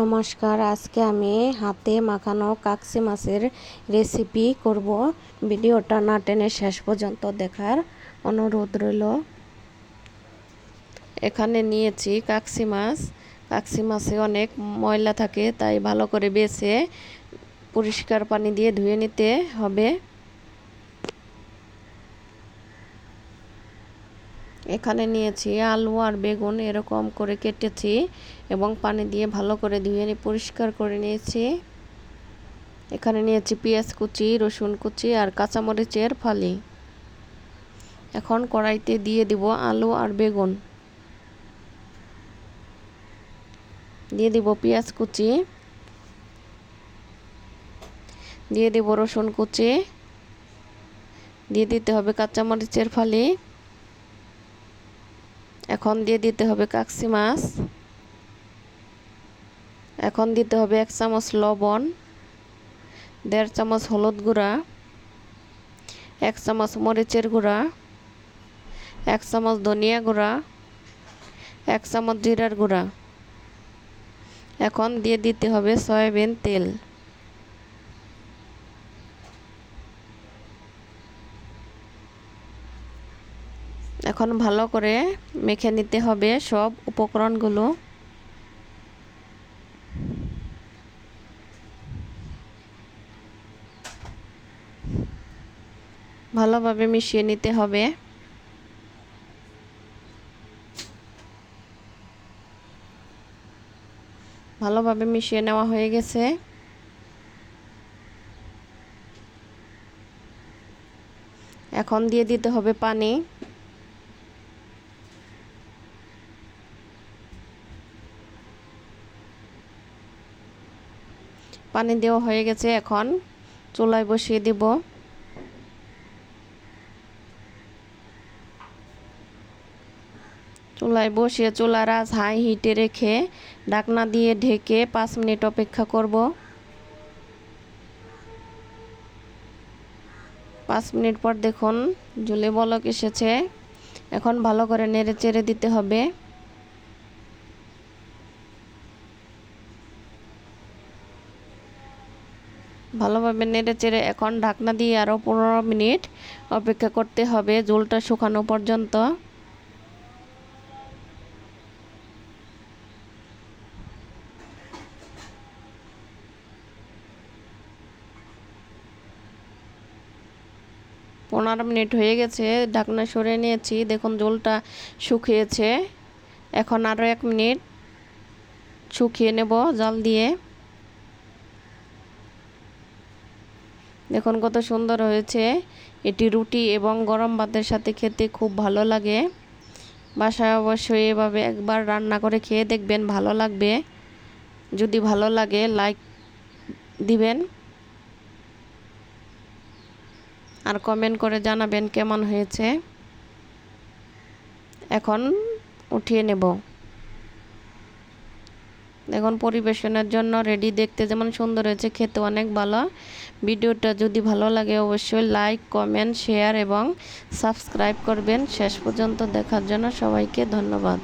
নমস্কার, আজকে আমি হাতে মাখানো কাকসি মাছের রেসিপি করব। ভিডিওটা না টেনে শেষ পর্যন্ত দেখার অনুরোধ রইল। এখানে নিয়েছি কাকসি মাছ। কাকসি মাছে অনেক ময়লা থাকে, তাই ভালো করে বেছে পরিষ্কার পানি দিয়ে ধুয়ে নিতে হবে। এখানে নিয়েছি আলু আর বেগুন এরকম করে কেটেছি এবং পানি দিয়ে ভালো করে ধুয়ে নিয়ে পরিষ্কার করে নিয়েছি। এখানে নিয়েছি পেঁয়াজ কুচি, রসুন কুচি আর কাঁচামরিচের ফালি। এখন কড়াইতে দিয়ে দিব আলু আর বেগুন। দিয়ে দিব পেঁয়াজ কুচি। দিয়ে দিব রসুন কুচি। দিয়ে দিতে হবে কাঁচামরিচের ফালি। এখন দিয়ে দিতে হবে কাকসি মাছ। এখন দিতে হবে এক চামচ লবণ, দেড় চামচ হলুদ গুঁড়া, এক চামচ মরিচের গুঁড়া, এক চামচ ধনিয়া গুঁড়া, এক চামচ জিরার গুঁড়া। এখন দিয়ে দিতে হবে সয়াবিন তেল। এখন ভালো করে মেখে নিতে হবে সব উপকরণগুলো। ভালোভাবে মিশিয়ে নিতে হবে। ভালোভাবে মিশিয়ে নেওয়া হয়ে গেছে। এখন দিয়ে দিতে হবে পানি। পানি দেওয়া হয়ে গেছে এখন। চুলায় বসিয়ে দেব। চুলায় বসিয়ে চুলার আজ হাই হিটে রেখে ঢাকনা দিয়ে ঢেকে পাঁচ মিনিট অপেক্ষা করব। পাঁচ মিনিট পর দেখুন জুলে বলক এসেছে। এখন ভালো করে নেড়ে চেড়ে দিতে হবে। ভালোভাবে নেড়ে চেড়ে এখন ঢাকনা দিয়ে আরও পনেরো মিনিট অপেক্ষা করতে হবে, জলটা শুকানো পর্যন্ত। পনেরো মিনিট হয়ে গেছে, ঢাকনা সরে নিয়েছি, দেখুন জলটা শুকিয়েছে। এখন আরও এক মিনিট শুকিয়ে নেব জল দিয়ে। দেখুন কত সুন্দর হয়েছে। এটি রুটি এবং গরম ভাতের সাথে খেতে খুব ভালো লাগে। বাসায় অবশ্যই এভাবে একবার রান্না করে খেয়ে দেখবেন, ভালো লাগবে। যদি ভালো লাগে, লাইক দিবেন। আর কমেন্ট করে জানাবেন কেমন হয়েছে। এখন উঠিয়ে নেব। এখন পরিবেশনের জন্য রেডি দেখতে যেমন সুন্দর হয়েছে খেতে অনেক ভালো। ভিডিওটা যদি ভালো লাগে অবশ্যই লাইক কমেন্ট শেয়ার এবং সাবস্ক্রাইব করবেন। শেষ পর্যন্ত দেখার জন্য সবাইকে ধন্যবাদ।